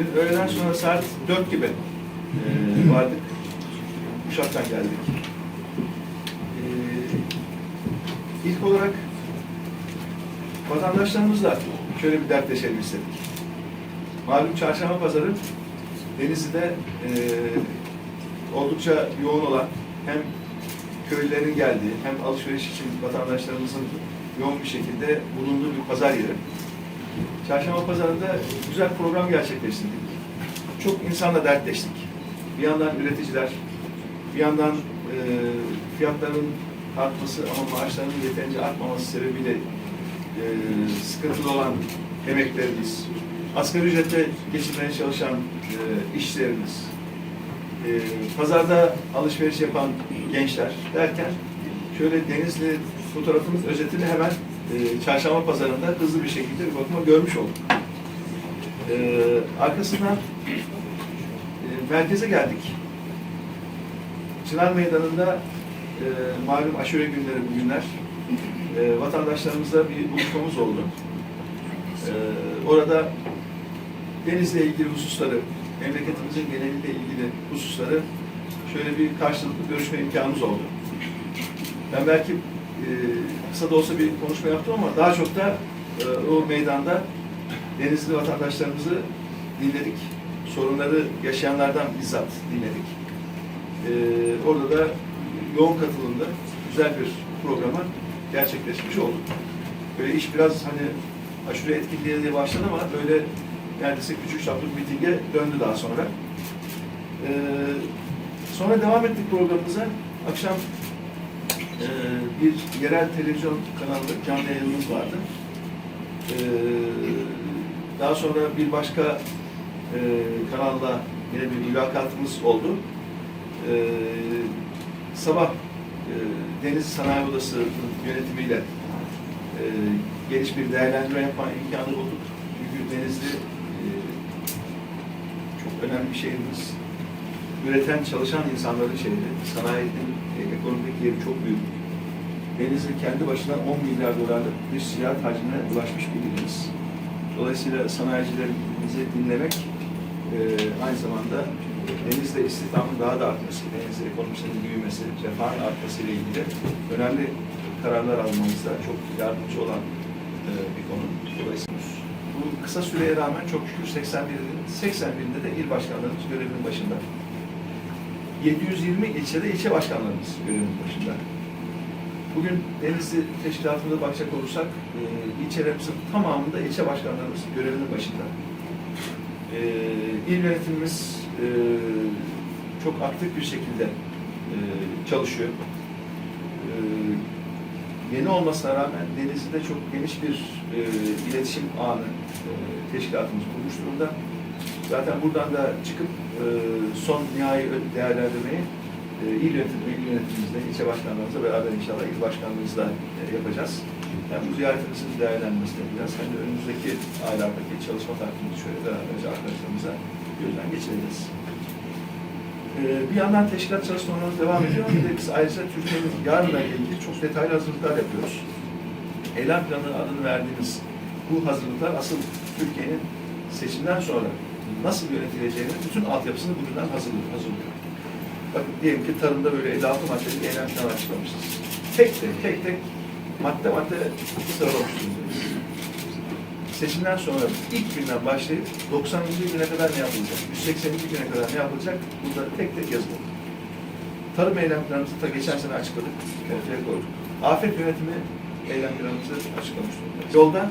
Dün öğleden sonra saat 4 gibi e, vardık. Uşak'tan geldik. E, ilk olarak vatandaşlarımızla şöyle bir dertleşelim istedik. Malum çarşamba pazarı Denizli'de e, oldukça yoğun olan hem köylülerin geldiği hem alışveriş için vatandaşlarımızın yoğun bir şekilde bulunduğu bir pazar yeri. Çarşamba pazarında güzel program gerçekleştirdik. Çok insanla dertleştik. Bir yandan üreticiler, bir yandan e, fiyatların artması ama maaşların yeterince artmaması sebebiyle e, sıkıntılı olan emeklerimiz, asgari ücretle geçinmeye çalışan e, işçilerimiz, e, pazarda alışveriş yapan gençler derken şöyle Denizli fotoğrafının özetini hemen e, çarşamba pazarında hızlı bir şekilde bir bakıma görmüş olduk. E, arkasından e, merkeze geldik. Çınar Meydanı'nda e, malum aşure günleri bugünler. E, vatandaşlarımızla bir buluşmamız oldu. E, orada denizle ilgili hususları, memleketimizin geneliyle ilgili hususları şöyle bir karşılıklı görüşme imkanımız oldu. Ben belki kısa da olsa bir konuşma yaptım ama daha çok da e, o meydanda denizli vatandaşlarımızı dinledik. Sorunları yaşayanlardan bizzat dinledik. E, orada da yoğun katılımda güzel bir programa gerçekleşmiş olduk. Böyle iş biraz hani aşure etkinliğe diye başladı ama böyle neredeyse küçük çaplı bir mitinge döndü daha sonra. Ee, sonra devam ettik programımıza. Akşam e, bir yerel televizyon kanalında canlı yayınımız vardı. Ee, daha sonra bir başka e, kanalla yine bir mülakatımız oldu. Ee, sabah e, Deniz Sanayi Odası yönetimiyle e, geniş bir değerlendirme yapma imkanı bulduk. Çünkü Denizli e, çok önemli bir şehrimiz. Üreten, çalışan insanların şehri. Sanayinin e, ekonomik yeri çok büyük. Denizli kendi başına 10 milyar dolarlık bir ticaret hacmine ulaşmış bir ilimiz. Dolayısıyla sanayicilerimizi dinlemek e, aynı zamanda denizde istihdamın daha da artması, denizde ekonomisinin büyümesi, refahın artması ile ilgili önemli kararlar almamızda çok yardımcı olan e, bir konu. Dolayısıyla bu kısa süreye rağmen çok şükür 81'in 81'inde de il başkanlarımız görevinin başında. 720 ilçede ilçe başkanlarımız görevinin başında. Bugün Denizli Teşkilatı'nda bakacak olursak e, ilçelerimizin tamamında ilçe başkanlarımız görevinin başında. E, il yönetimimiz e, çok aktif bir şekilde e, çalışıyor. E, yeni olmasına rağmen Denizli'de çok geniş bir e, iletişim ağını e, teşkilatımız kurmuş durumda. Zaten buradan da çıkıp e, son nihai değerlendirmeyi il yönetimi, il yönetimimizle, ilçe başkanlarımızla beraber inşallah il başkanlığımızla e, yapacağız. Hem bu ziyaretimizin değerlendirmesini yapacağız hem de önümüzdeki aylardaki çalışma takvimimizi şöyle beraberce arkadaşlarımıza gözden geçireceğiz. Ee, bir yandan teşkilat çalışmalarımız devam ediyor. Bir de biz ayrıca Türkiye'nin yarınla ilgili çok detaylı hazırlıklar yapıyoruz. Eylem planı adını verdiğimiz bu hazırlıklar asıl Türkiye'nin seçimden sonra nasıl yönetileceğinin bütün altyapısını buradan hazırlıyor. hazırlıyor. Bakın diyelim ki tarımda böyle 56 maddelik eylem planı açıklamışız. Tek tek tek tek madde madde sıralamışız. Seçimden sonra ilk günden başlayıp 90. güne kadar ne yapılacak, 180. güne kadar ne yapılacak burada tek tek yazılı. Tarım eylem planımızı da geçen sene açıkladık, ortaya koyduk. Afet yönetimi eylem planımızı açıklamış durumdayız. Yolda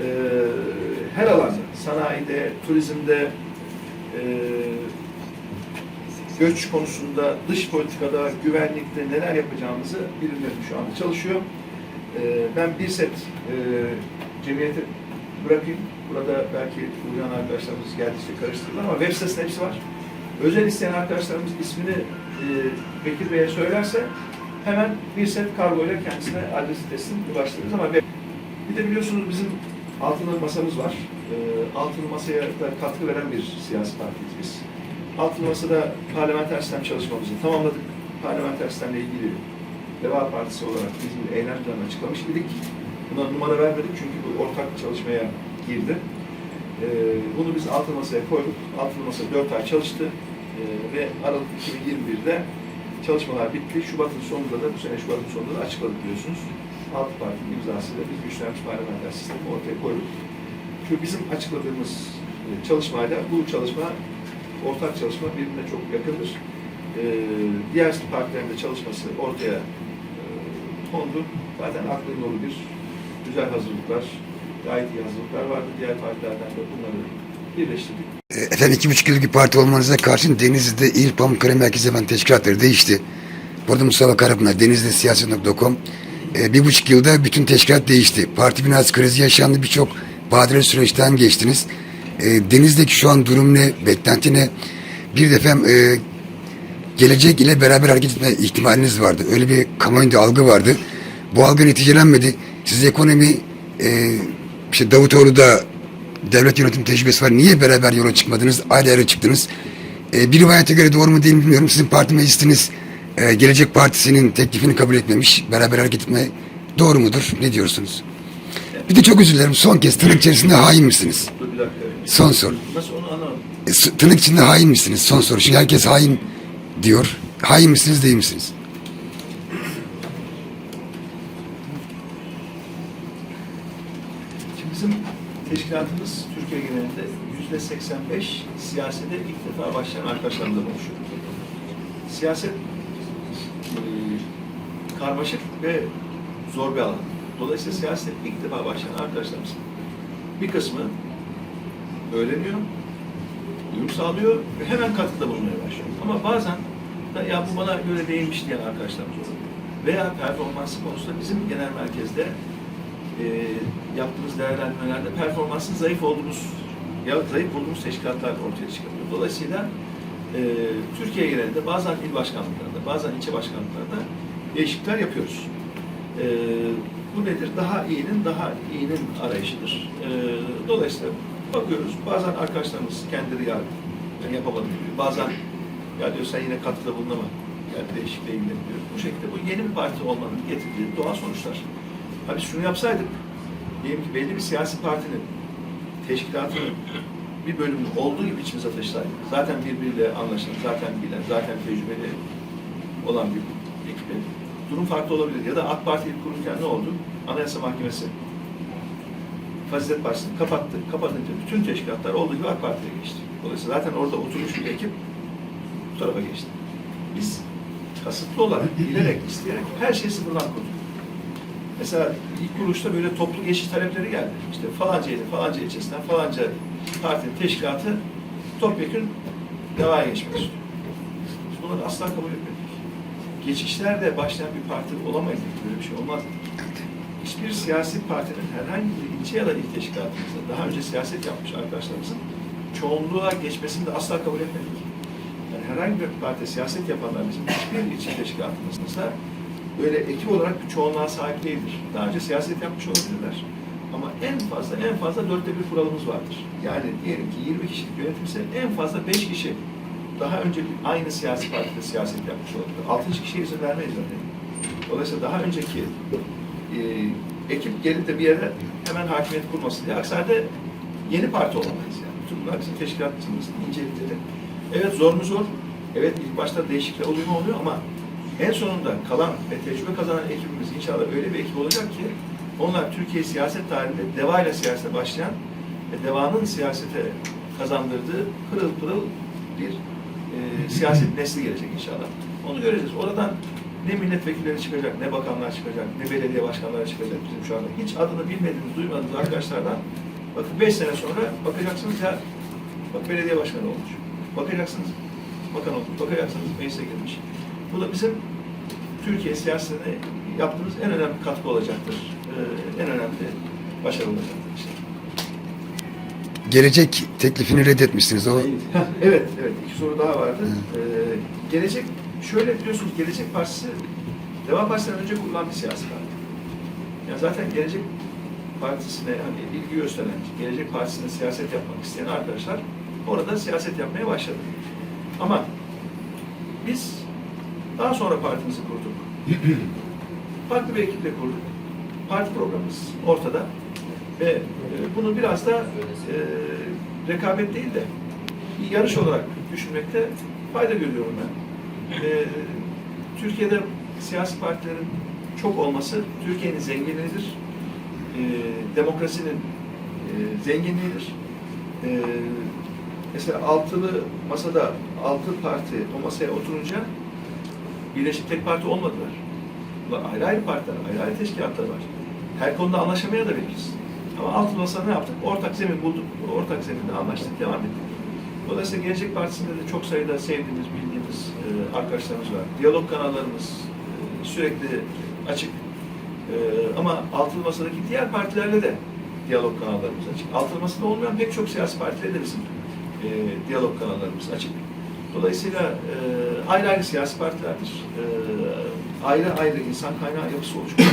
eee her alanda, sanayide, turizmde, eee göç konusunda, dış politikada, güvenlikte neler yapacağımızı bilimlerim şu anda çalışıyor. Ee, ben bir set e, bırakayım. Burada belki uyan arkadaşlarımız geldiyse karıştırırlar ama web sitesinde hepsi var. Özel isteyen arkadaşlarımız ismini e, Bekir Bey'e söylerse hemen bir set kargo ile kendisine adresi teslim ulaştırırız ama bir de biliyorsunuz bizim altılı masamız var. E, altılı masaya da katkı veren bir siyasi partiyiz biz. Altılı Masa'da parlamenter sistem çalışmamızı tamamladık. Parlamenter sistemle ilgili Deva Partisi olarak biz bir eylem planı açıklamış idik. Buna numara vermedik çünkü bu ortak çalışmaya girdi. Ee, bunu biz altı masaya koyduk. Altı masa 4 ay çalıştı. Ee, ve Aralık 2021'de çalışmalar bitti. Şubat'ın sonunda da bu sene Şubat'ın sonunda da açıkladık biliyorsunuz. Altı partinin imzasıyla biz güçlenmiş parlamenter sistemi ortaya koyduk. Şu bizim açıkladığımız e, çalışmayla bu çalışma ortak çalışma birbirine çok yakındır. Ee, diğer partilerin de çalışması ortaya e, kondu. Zaten aklın dolu bir güzel hazırlıklar, gayet iyi hazırlıklar vardı. Diğer partilerden de bunları birleştirdik. E, Efendim iki buçuk yıllık parti olmanıza karşın Denizli'de İl Pamukkale Merkez Evan Teşkilatları değişti. Burada Mustafa Karapınar, Denizli Siyaset.com. E, bir buçuk yılda bütün teşkilat değişti. Parti binası krizi yaşandı. Birçok badire süreçten geçtiniz. E, Denizli'deki şu an durum ne? Beklenti ne? Bir de e, gelecek ile beraber hareket etme ihtimaliniz vardı. Öyle bir kamuoyunda algı vardı. Bu algı neticelenmedi. Siz ekonomi e, işte Davutoğlu da devlet yönetim tecrübesi var. Niye beraber yola çıkmadınız? Ayrı ayrı çıktınız. E, bir rivayete göre doğru mu değil mi bilmiyorum. Sizin parti meclisiniz e, Gelecek Partisi'nin teklifini kabul etmemiş. Beraber hareket etme doğru mudur? Ne diyorsunuz? Bir de çok dilerim. Son kez tırnak içerisinde hain misiniz? Son soru. Nasıl onu anlamadım. E, tırnak içinde hain misiniz? Son soru. Şimdi herkes hain diyor. Hain misiniz değil misiniz? Şimdi bizim teşkilatımız Türkiye genelinde yüzde 85 siyasete ilk defa başlayan arkadaşlarımızdan oluşuyor. Siyaset e, karmaşık ve zor bir alan. Dolayısıyla siyasete ilk defa başlayan arkadaşlarımız bir kısmı öğreniyor, uyum sağlıyor ve hemen katkıda bulunmaya başlıyor. Ama bazen ya bu bana göre değilmiş diyen arkadaşlarımız oluyor. Veya performansı konusunda bizim genel merkezde e, yaptığımız değerlendirmelerde performansın zayıf olduğumuz ya zayıf bulduğumuz teşkilatlar ortaya çıkarıyor. Dolayısıyla e, Türkiye genelinde bazen il başkanlıklarında, bazen ilçe başkanlıklarında değişiklikler yapıyoruz. E, bu nedir? Daha iyinin daha iyinin arayışıdır. E, dolayısıyla bakıyoruz. Bazen arkadaşlarımız kendileri ya ben yapamadım diyor. Bazen ya diyor sen yine katkıda bulunama. Yani değişikliğe gidelim diyor. Bu şekilde bu yeni bir parti olmanın getirdiği doğal sonuçlar. Ha biz şunu yapsaydık, diyelim ki belli bir siyasi partinin teşkilatının bir bölümünü olduğu gibi içimize taşısaydık, zaten birbiriyle anlaşan, zaten bilen, zaten tecrübeli olan bir ekibi, durum farklı olabilir. Ya da AK Parti ilk kurulurken ne oldu? Anayasa Mahkemesi Fazilet Partisi'ni kapattı. Kapatınca bütün teşkilatlar olduğu gibi AK Parti'ye geçti. Dolayısıyla zaten orada oturmuş bir ekip bu tarafa geçti. Biz kasıtlı olarak, bilerek, isteyerek her şeyi sıfırdan kurduk. Mesela ilk kuruluşta böyle toplu geçiş talepleri geldi. İşte falanca ili, falanca ilçesinden falanca partinin teşkilatı topyekun devaya geçmek istiyor. Biz bunları asla kabul etmedik. Geçişlerde başlayan bir parti olamayız. Böyle bir şey olmaz. Hiçbir siyasi partinin herhangi bir ilçe ya da il teşkilatımızda daha önce siyaset yapmış arkadaşlarımızın çoğunluğa geçmesini de asla kabul etmedik. Yani herhangi bir parti siyaset yapanlar bizim hiçbir ilçe teşkilatımızda böyle ekip olarak bir çoğunluğa sahip değildir. Daha önce siyaset yapmış olabilirler. Ama en fazla en fazla dörtte bir kuralımız vardır. Yani diyelim ki 20 kişilik yönetimse en fazla 5 kişi daha önce aynı siyasi partide siyaset yapmış olabilir. 6. kişiye izin vermeyiz zaten. Dolayısıyla daha önceki e, ekip gelip de bir yere hemen hakimiyet kurmasın diye. Aksi halde yeni parti olamayız yani. Bütün bunlar bizim teşkilatımızın incelikleri. Evet zor mu zor? Evet ilk başta değişiklik oluyor mu oluyor ama en sonunda kalan ve tecrübe kazanan ekibimiz inşallah öyle bir ekip olacak ki onlar Türkiye siyaset tarihinde DEVA ile siyasete başlayan ve DEVA'nın siyasete kazandırdığı pırıl pırıl bir e, siyaset nesli gelecek inşallah. Onu göreceğiz. Oradan ne milletvekilleri çıkacak, ne bakanlar çıkacak, ne belediye başkanları çıkacak bizim şu anda. Hiç adını bilmediğimiz, duymadığımız arkadaşlardan bakın beş sene sonra bakacaksınız ya bak belediye başkanı olmuş. Bakacaksınız bakan olmuş. Bakacaksınız meclise girmiş. Bu da bizim Türkiye siyasetine yaptığımız en önemli katkı olacaktır. Ee, en önemli başarı olacaktır işte. Gelecek teklifini reddetmişsiniz. O evet, evet. iki soru daha vardı. Ee, gelecek, şöyle biliyorsunuz Gelecek Partisi, Deva Partisi'nden önce kurulan bir siyasi parti. Yani zaten Gelecek Partisi'ne hani ilgi gösteren, Gelecek Partisi'ne siyaset yapmak isteyen arkadaşlar orada siyaset yapmaya başladı. Ama biz daha sonra partimizi kurduk. Farklı bir ekiple kurduk. Parti programımız ortada. Ve e, bunu biraz da e, rekabet değil de bir yarış olarak düşünmekte fayda görüyorum ben. E, Türkiye'de siyasi partilerin çok olması Türkiye'nin zenginliğidir. E, demokrasinin e, zenginliğidir. E, mesela altılı masada altı parti o masaya oturunca birleşik tek parti olmadılar. Bunlar ayrı ayrı partiler, ayrı ayrı teşkilatlar var. Her konuda anlaşamaya da biliriz. Ama altılı masada ne yaptık? Ortak zemin bulduk. Ortak zeminde anlaştık, devam ettik. Dolayısıyla Gelecek Partisi'nde de çok sayıda sevdiğimiz, bildiğimiz e, arkadaşlarımız var. Diyalog kanallarımız e, sürekli açık. E, ama altılı masadaki diğer partilerle de diyalog kanallarımız açık. Altılı masada olmayan pek çok siyasi partiyle de bizim e, diyalog kanallarımız açık. Dolayısıyla e, ayrı ayrı siyasi partilerdir. E, ayrı ayrı insan kaynağı yapısı oluşmuş.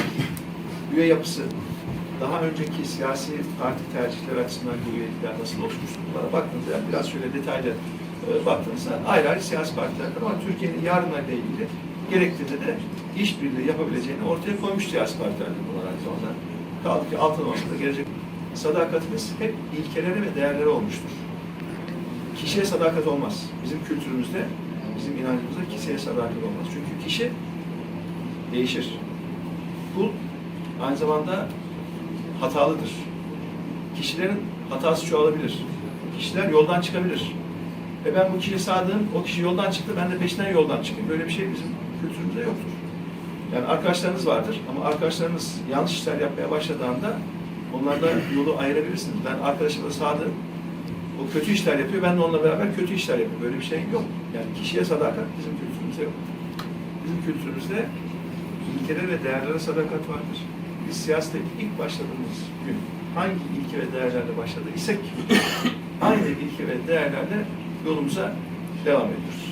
Üye yapısı, daha önceki siyasi parti tercihleri açısından bu üyelikler nasıl oluşmuştu bunlara baktığınızda yani biraz şöyle detaylı e, baktığınızda ayrı ayrı siyasi partilerdir ama Türkiye'nin yarınlarla ilgili gerektiğinde de işbirliği yapabileceğini ortaya koymuş siyasi partilerdir bunlar aynı zamanda. Kaldı ki altın masada gelecek sadakatimiz hep ilkelere ve değerlere olmuştur. Kişiye sadakat olmaz. Bizim kültürümüzde, bizim inancımızda kişiye sadakat olmaz. Çünkü kişi değişir. Kul aynı zamanda hatalıdır. Kişilerin hatası çoğalabilir. Kişiler yoldan çıkabilir. Ve ben bu kişiye sadığım, o kişi yoldan çıktı, ben de peşinden yoldan çıkayım. Böyle bir şey bizim kültürümüzde yoktur. Yani arkadaşlarınız vardır ama arkadaşlarınız yanlış işler yapmaya başladığında onlarla yolu ayırabilirsiniz. Ben arkadaşımla sadığım, o kötü işler yapıyor, ben de onunla beraber kötü işler yapıyorum. Böyle bir şey yok. Yani kişiye sadakat bizim kültürümüzde yok. Bizim kültürümüzde ilkelere ve değerlere sadakat vardır. Biz siyasete ilk başladığımız gün hangi ilke ve değerlerle başladı isek aynı ilke ve değerlerle yolumuza devam ediyoruz.